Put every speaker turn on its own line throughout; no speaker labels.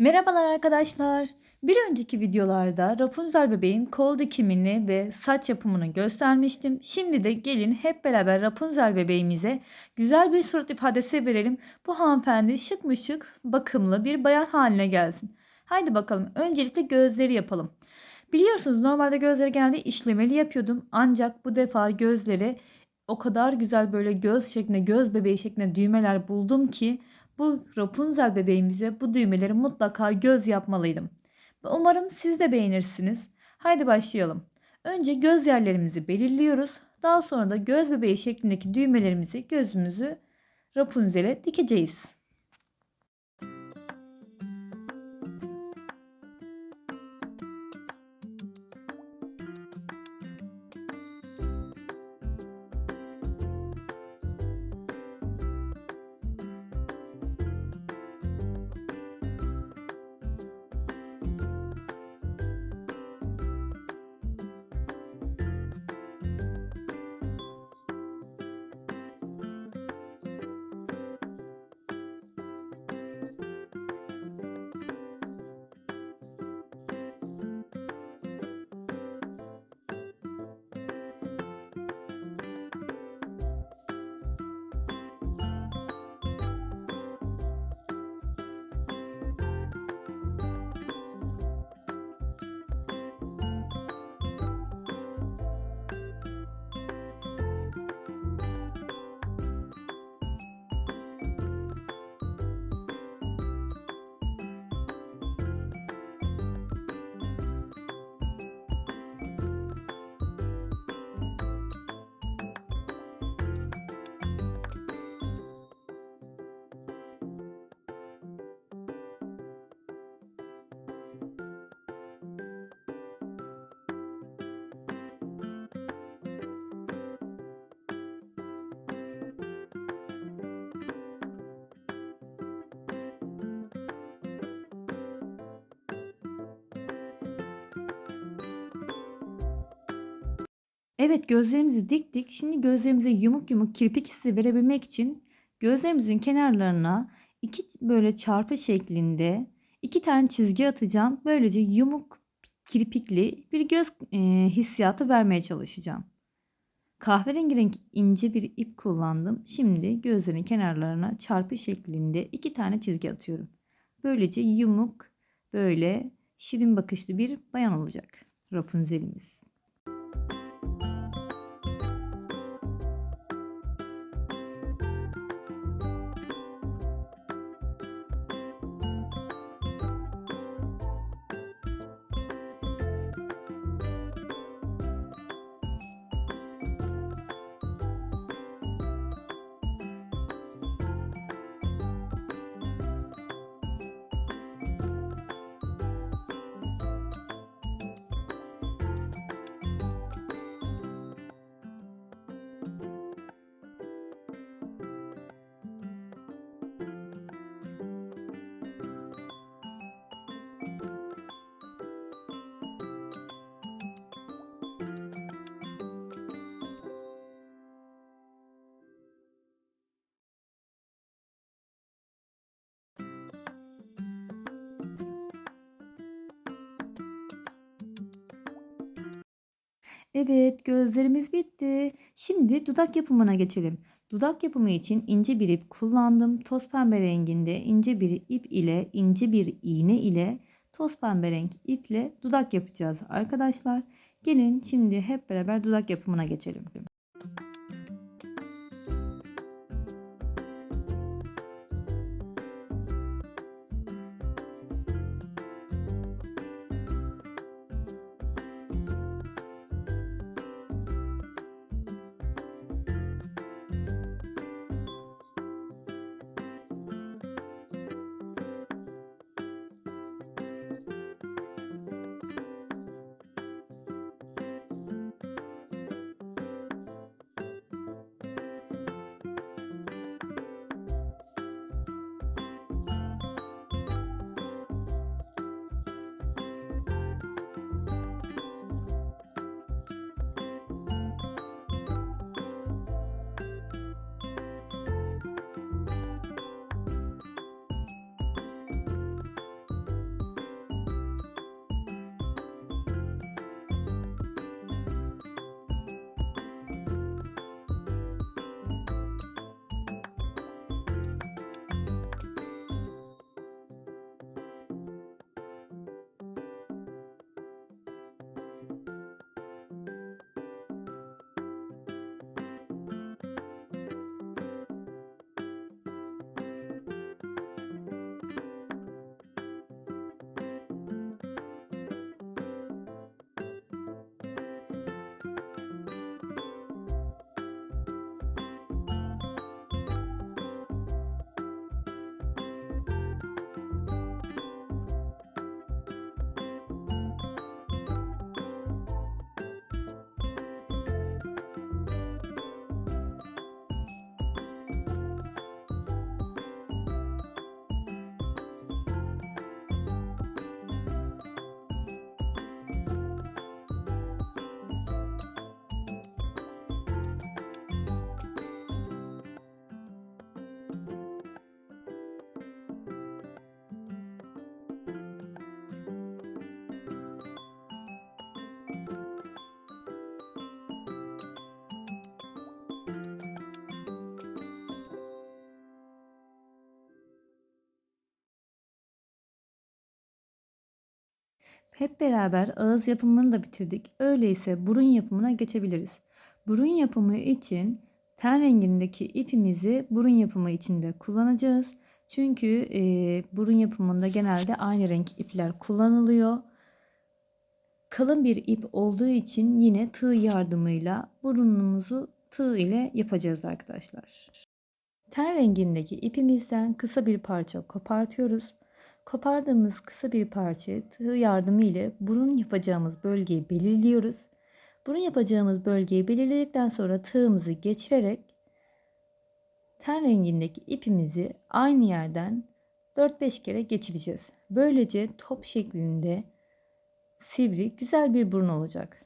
Merhabalar arkadaşlar. Bir önceki videolarda Rapunzel bebeğin kol dikimini ve saç yapımını göstermiştim. Şimdi de gelin hep beraber Rapunzel bebeğimize güzel bir surat ifadesi verelim. Bu hanımefendi şık mı şık, bakımlı bir bayan haline gelsin. Haydi bakalım öncelikle gözleri yapalım. Biliyorsunuz normalde gözleri genelde işlemeli yapıyordum. Ancak bu defa gözleri o kadar güzel böyle göz şeklinde, göz bebeği şeklinde düğmeler buldum ki bu Rapunzel bebeğimize bu düğmeleri mutlaka göz yapmalıydım. Umarım siz de beğenirsiniz. Haydi başlayalım. Önce göz yerlerimizi belirliyoruz. Daha sonra da göz bebeği şeklindeki düğmelerimizi gözümüzü Rapunzel'e dikeceğiz. Evet gözlerimizi diktik. Şimdi gözlerimize yumuk yumuk kirpik hissi verebilmek için gözlerimizin kenarlarına iki böyle çarpı şeklinde iki tane çizgi atacağım. Böylece yumuk kirpikli bir göz e, hissiyatı vermeye çalışacağım. Kahverengi renk ince bir ip kullandım. Şimdi gözlerin kenarlarına çarpı şeklinde iki tane çizgi atıyorum. Böylece yumuk böyle şirin bakışlı bir bayan olacak Rapunzel'imiz. Evet, gözlerimiz bitti. Şimdi dudak yapımına geçelim. Dudak yapımı için ince bir ip kullandım. Toz pembe renginde ince bir ip ile ince bir iğne ile toz pembe renk iple dudak yapacağız arkadaşlar. Gelin şimdi hep beraber dudak yapımına geçelim. Hep beraber ağız yapımını da bitirdik. Öyleyse burun yapımına geçebiliriz. Burun yapımı için ten rengindeki ipimizi burun yapımı için de kullanacağız. Çünkü e, burun yapımında genelde aynı renk ipler kullanılıyor. Kalın bir ip olduğu için yine tığ yardımıyla burunumuzu tığ ile yapacağız arkadaşlar. Ten rengindeki ipimizden kısa bir parça kopartıyoruz. Kopardığımız kısa bir parça tığ yardımı ile burun yapacağımız bölgeyi belirliyoruz. Burun yapacağımız bölgeyi belirledikten sonra tığımızı geçirerek ten rengindeki ipimizi aynı yerden 4-5 kere geçireceğiz. Böylece top şeklinde sivri güzel bir burun olacak.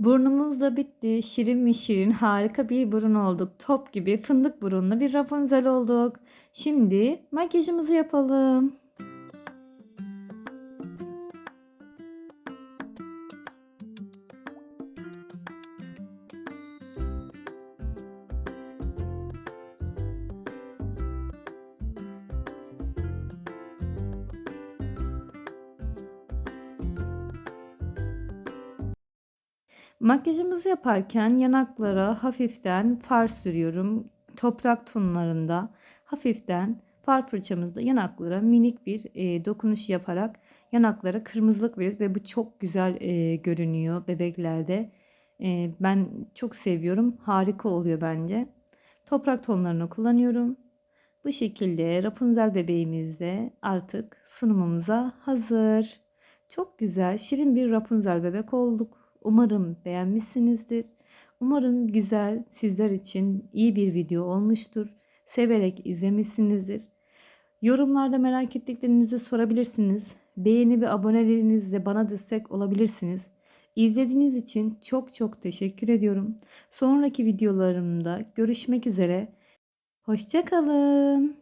Burnumuz da bitti. Şirin mi şirin harika bir burun olduk. Top gibi fındık burunlu bir Rapunzel olduk. Şimdi makyajımızı yapalım. Makyajımızı yaparken yanaklara hafiften far sürüyorum. Toprak tonlarında hafiften far fırçamızla yanaklara minik bir e, dokunuş yaparak yanaklara kırmızılık veriyoruz ve bu çok güzel e, görünüyor bebeklerde. E, ben çok seviyorum. Harika oluyor bence. Toprak tonlarını kullanıyorum. Bu şekilde Rapunzel bebeğimiz de artık sunumumuza hazır. Çok güzel, şirin bir Rapunzel bebek olduk. Umarım beğenmişsinizdir. Umarım güzel, sizler için iyi bir video olmuştur. Severek izlemişsinizdir. Yorumlarda merak ettiklerinizi sorabilirsiniz. Beğeni ve abonelerinizle bana destek olabilirsiniz. İzlediğiniz için çok çok teşekkür ediyorum. Sonraki videolarımda görüşmek üzere. Hoşçakalın.